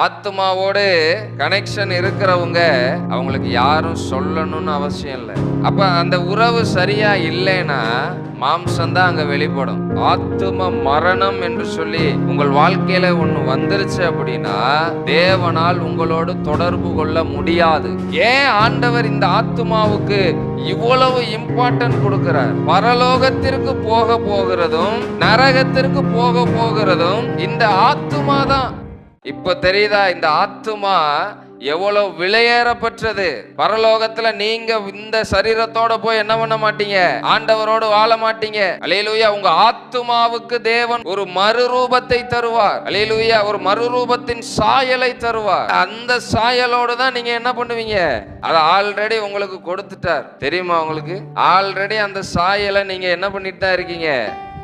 ஆத்மாவோடு connection இருக்கிறவங்க அவங்களுக்கு யாரும் சொல்லணும்னு அவசியம் இல்லை. அப்ப அந்த உறவு சரியா இல்லைன்னா மாம்சம் தான் அங்க வெளிப்படும். ஆத்தும மரணம் என்று சொல்லி உங்கள் வாழ்க்கையில ஒண்ணு வந்துருச்சு அப்படின்னா தேவனால் உங்களோடு தொடர்பு கொள்ள முடியாது. ஏன் ஆண்டவர் இந்த ஆத்துமாவுக்கு இவ்வளவு இம்பார்ட்டன்ட் கொடுக்கிறார்? பரலோகத்திற்கு போக போகிறதும் நரகத்திற்கு போக போகிறதும் இந்த ஆத்துமா தான் இப்ப தெரியுதா இந்த ஆத்துமா எவ்வளவு விலையேறப்பட்டது பரலோகத்துல நீங்க இந்த சரீரத்தோட போய் என்ன பண்ண மாட்டீங்க? ஆண்டவரோடு வாழ மாட்டீங்க. அலையிலுயா உங்க ஆத்துமாவுக்கு தேவன் ஒரு மறுரூபத்தை தருவார். அலையிலுயா ஒரு மறுரூபத்தின் சாயலை தருவார். அந்த சாயலோடு தான் நீங்க என்ன பண்ணுவீங்க? அதை ஆல்ரெடி உங்களுக்கு கொடுத்துட்டார். தெரியுமா உங்களுக்கு? ஆல்ரெடி அந்த சாயலை நீங்க என்ன பண்ணிட்டு தான் இருக்கீங்க?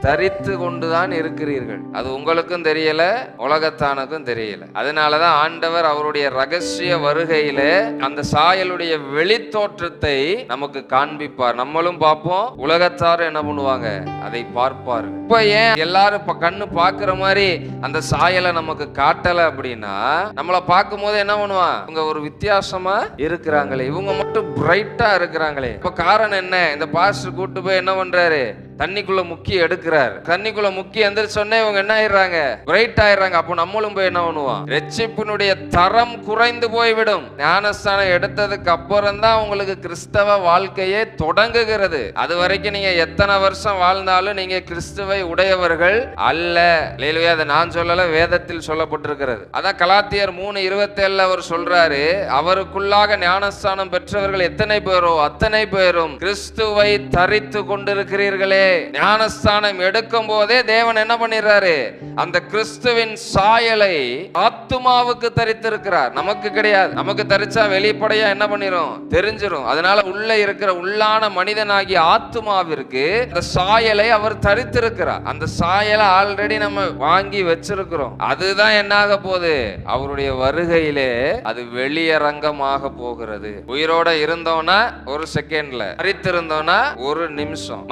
தரித்து கொண்டுதான் இருக்கிறீர்கள். அது உங்களுக்கும் தெரியல உலகத்தானுக்கும் தெரியல. அதனாலதான் ஆண்டவர் அவருடைய ரகசிய வருகையில அந்த சாயலுடைய வெளித்தோற்றத்தை நமக்கு காண்பிப்பார். நம்மளும் பார்ப்போம் உலகத்தாரும் என்ன பண்ணுவாங்க? அதை பார்ப்பார் இப்ப ஏன் எல்லாரும் இப்ப கண்ணு பாக்குற மாதிரி அந்த சாயலை நமக்கு காட்டல அப்படின்னா நம்மள பார்க்கும் போது என்ன பண்ணுவான்? இவங்க ஒரு வித்தியாசமா இருக்கிறாங்களே. இவங்க மட்டும் பிரைட்டா இருக்கிறாங்களே. இப்ப காரணம் என்ன? இந்த பாஸ்டர் கூட்டு போய் என்ன பண்றாரு? தண்ணிக்குள்ள முக்கி எடுக்கிறார். தண்ணிக்குள்ள முக்கி சொன்னே இவங்க என்ன ஆயிடுறாங்க? பிரைட் ஆயிடுறாங்க. அப்போ நம்மளும் போய் என்ன பண்ணுவோம்? ரெச்சிப்பினுடைய தரம் குறைந்து போய்விடும். ஞானஸ்தானம் எடுத்ததுக்கு அப்புறம் தான் உங்களுக்கு கிறிஸ்தவ வாழ்க்கையே தொடங்குகிறது. அது வரைக்கும் நீங்க எத்தனை வருஷம் வாழ்ந்தாலும் நீங்க கிறிஸ்துவை உடையவர்கள் அல்ல. லேலுவே அதை நான் சொல்லல வேதத்தில் சொல்லப்பட்டிருக்கிறது. அதான் கலாத்தியர் மூணு இருபத்தேழுல அவர் சொல்றாரு அவருக்குள்ளாக ஞானஸ்தானம் பெற்றவர்கள் எத்தனை பேரோ அத்தனை பேரும் கிறிஸ்துவை தரித்து கொண்டிருக்கிறீர்களே ஞானஸ்தானம் எடுக்கும் போதே தேவன் என்ன பண்ணிடுறாரு? அந்த கிறிஸ்துவின் சாயலை ஆத்துமாவுக்கு தரித்திருக்கிறார். நமக்கு கிடையாது. நமக்கு தரிச்சா வெளிப்படையா என்ன பண்ணிரும்? தெரிஞ்சிரும். அதனால உள்ள இருக்கிற உள்ளான மனிதனாகிய ஆத்துமாவிற்கு அந்த சாயலை அவர் தரித்திருக்கிறார். அந்த சாயலை ஆல்ரெடி நம்ம வாங்கி வச்சிருக்கிறோம். அதுதான் என்னாக போகுது? அவருடைய வருகையிலே அது வெளியரங்கமாக போகிறது. உயிரோட இருந்தோம்னா ஒரு செகண்ட்ல தரித்திருந்தோம்னா ஒரு நிமிஷம்.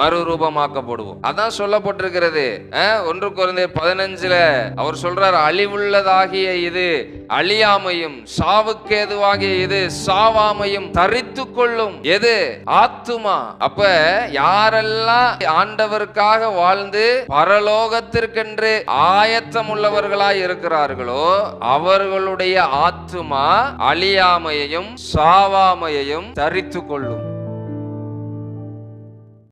மறுரூபமாக்கப்படுவோம் அதான் சொல்லப்பட்டிருக்கிறது. ஒன்று குறைந்த பதினஞ்சுல அவர் சொல்றார் அழிவுள்ளதாகிய இது அழியாமையும் சாவுக்கேதுவாகிய இது சாவாமையும் தரித்து கொள்ளும். எது? ஆத்துமா. அப்ப யாரெல்லாம் ஆண்டவருக்காக வாழ்ந்து பரலோகத்திற்கென்று ஆயத்தம் உள்ளவர்களாய் இருக்கிறார்களோ அவர்களுடைய ஆத்துமா அழியாமையையும் சாவாமையையும் தரித்து கொள்ளும்.